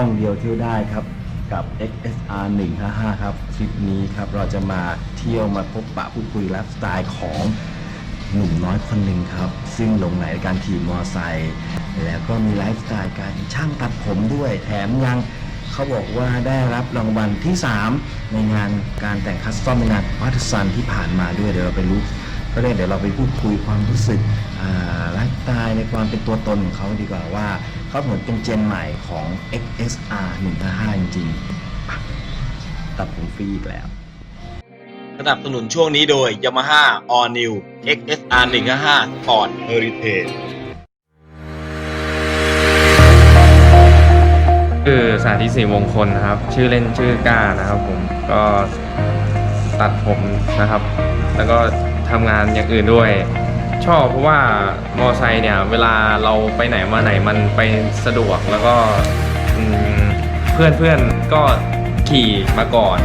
กล้องเดียวเที่ยวได้ครับกับ XSR 155 ครับทริปนี้ครับเราจะมาเที่ยวมาพบปะพูดคุยไลฟ์สไตล์ของหนุ่มน้อยคนหนึ่งครับ ซึ่งหลงไหลในการขี่มอเตอร์ไซค์แล้วก็มีไลฟ์สไตล์การช่างตัดผมด้วยแถมยังเขาบอกว่าได้รับรางวัลที่ 3 ในงานการแต่งคัสตอมในงานวัตสันที่ผ่านมาด้วยเดี๋ยวเราไปรู้ ก็เลยเดี๋ยวเราไปพูดคุยความรู้สึกอ่าไลฟ์สไตล์ในความเป็นตัวตนของเขาดีกว่าว่าเขาเหมือนเป็นเจนใหม่ของ XSR 155 จริงๆอะตัดผมฟรีอีกแล้วสนับสนุนช่วงนี้โดย Yamaha All New XSR 155 Sport Heritage ชื่อสาธิตศรีมงคลนะครับ ชื่อเล่นชื่อก้านะครับผมก็ตัดผมนะครับ แล้วก็ ทำงานอย่างอื่นด้วย ชอบเพราะว่ามอไซค์เนี่ย เวลาเราไปไหนมาไหนมันไปสะดวกแล้วก็อืมเพื่อนเพื่อนๆก็ขี่มาก่อน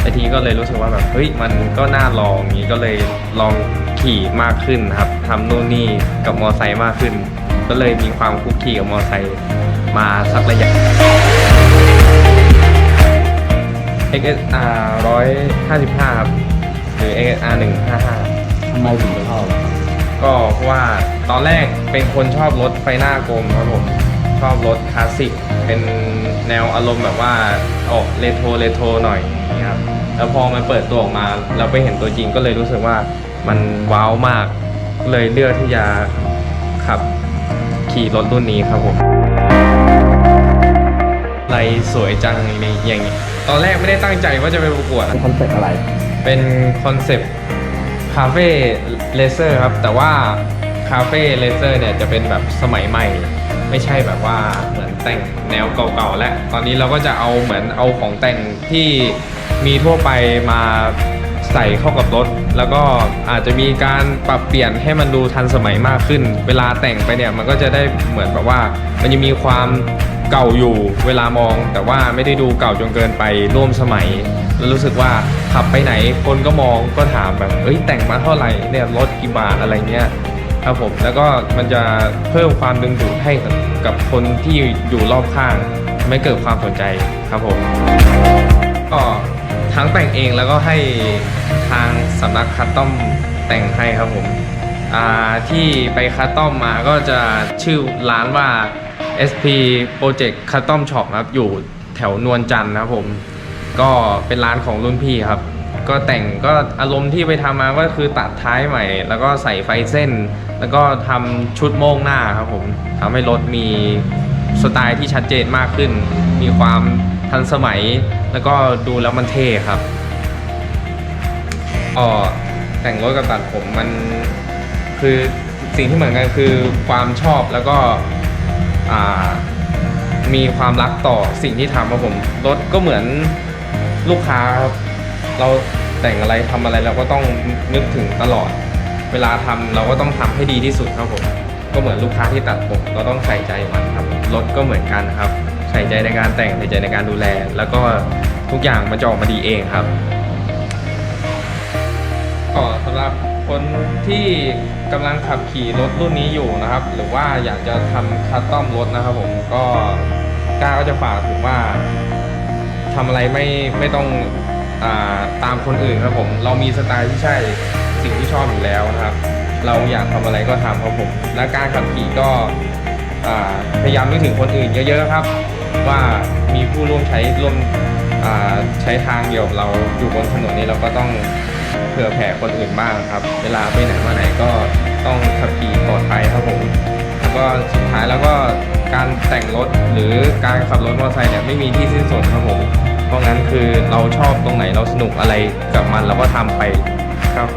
ไอทีก็เลยรู้สึกว่าแบบเฮ้ยมันก็น่าลองอย่างนี้ก็เลยลองขี่มากขึ้นครับทำนู่นนี่กับมอไซค์มากขึ้น ก็เลยมีความคุกคีกับมอไซค์มาสักระยะ XSR 155 ครับ หรือ XSR 155 ทำไมถึงชอบก็เพราะว่าตอนแรกเป็นคนชอบรถไฟหน้ากลมครับผมชอบรถคลาสสิกเป็นแนวอารมณ์แบบว่าออกเรโทรเรโทรหน่อยนะครับแล้วพอมันเปิดตัวออกมา เราไปเห็นตัวจริงก็เลยรู้สึกว่ามันว้าวมากเลยเลือกที่จะขับขี่รถรุ่นนี้ครับผมไรสวยจังในอย่างนี้ตอนแรกไม่ได้ตั้งใจว่าจะไปประกวดเป็นคอนเซ็ปต์อะไร เป็นคอนเซปต์ คาเฟ่เลเซอร์ครับ แต่ว่าคาเฟ่เลเซอร์เนี่ยจะเป็นแบบสมัยใหม่ ไม่ใช่แบบว่าเหมือนแต่งแนวเก่าๆและ ตอนนี้เราก็จะเอาเหมือนเอาของแต่งที่มีทั่วไปมา ใส่เข้ากับรถ แล้วก็อาจจะมีการปรับเปลี่ยนให้มันดูทันสมัยมากขึ้น เวลาแต่งไปเนี่ยมันก็จะได้เหมือนแบบว่า มันยังมีความเก่าอยู่เวลามอง แต่ว่าไม่ได้ดูเก่าจนเกินไปร่วมสมัยแล้วรู้สึกว่าขับไปไหนคนก็มองก็ถามแบบเอ้ยแต่งมาเท่าไหร่เนี่ยรถกี่บาทอะไรเงี้ยครับผมแล้วก็มันจะเพิ่มความดึงดูดให้กับคนที่อยู่รอบข้างทำให้เกิดความสนใจครับผมก็ ทั้งแต่งเองแล้วก็ให้ทางสำนักคัสตอมแต่งให้ครับผมที่ไปคัสตอมมาก็จะชื่อร้านว่า SP Project Custom Shop ครับ อยู่แถวนวลจันทร์นะครับผม ก็เป็นร้านของรุ่นพี่ครับ ก็แต่งก็อารมณ์ที่ไปทำมาก็คือตัดท้ายใหม่ แล้วก็ใส่ไฟเส้น แล้วก็ทำชุดโม่งหน้าครับผมทำให้รถมีสไตล์ที่ชัดเจนมากขึ้น มีความ ทันสมัย แล้วก็ดูแล้วมันเท่ครับก็แต่งรถกับตัดผมมันคือสิ่งที่เหมือนกันคือความชอบแล้วก็มีความรักต่อสิ่งที่ทำครับผมรถก็เหมือนลูกค้าครับเราแต่งอะไรทำอะไรเราก็ต้องนึกถึงตลอด เวลาทำเราก็ต้องทำให้ดีที่สุดครับผมก็เหมือนลูกค้าที่ตัดผมก็ต้องใส่ใจมันครับรถก็เหมือนกันครับ ใส่ใจในการแต่งใส่ใจในการดูแล แล้วก็ทุกอย่างมันจะออกมาดีเองครับก็สำหรับคนที่กำลังขับขี่รถรุ่นนี้อยู่นะครับ หรือว่าอยากจะทำคัสตอมรถนะครับผมก็กล้าก็จะฝากถึงว่าทำอะไรไม่ไม่ต้องอาตามคนอื่นครับผม เรามีสไตล์ที่ใช่สิ่งที่ชอบอยู่แล้วนะครับ เราอยากทำอะไรก็ทำครับผม และการขับขี่ก็พยายามนึกถึงคนอื่นเยอะๆครับ ว่ามีผู้ร่วมใช้ร่วมใช้ทางเดียวกับเราอยู่บนถนนนี้เราก็ต้องเผื่อแผ่คนอื่นบ้างครับ เวลาไปไหนมาไหนก็ต้องขับขี่ปลอดภัยครับผมแล้วก็สุดท้ายแล้วก็การแต่งรถหรือการขับรถมอเตอร์ไซค์เนี่ยไม่มีที่สิ้นสุดครับผมเพราะงั้นคือเราชอบตรงไหนเราสนุกอะไรกับมันเราก็ทำไปครับ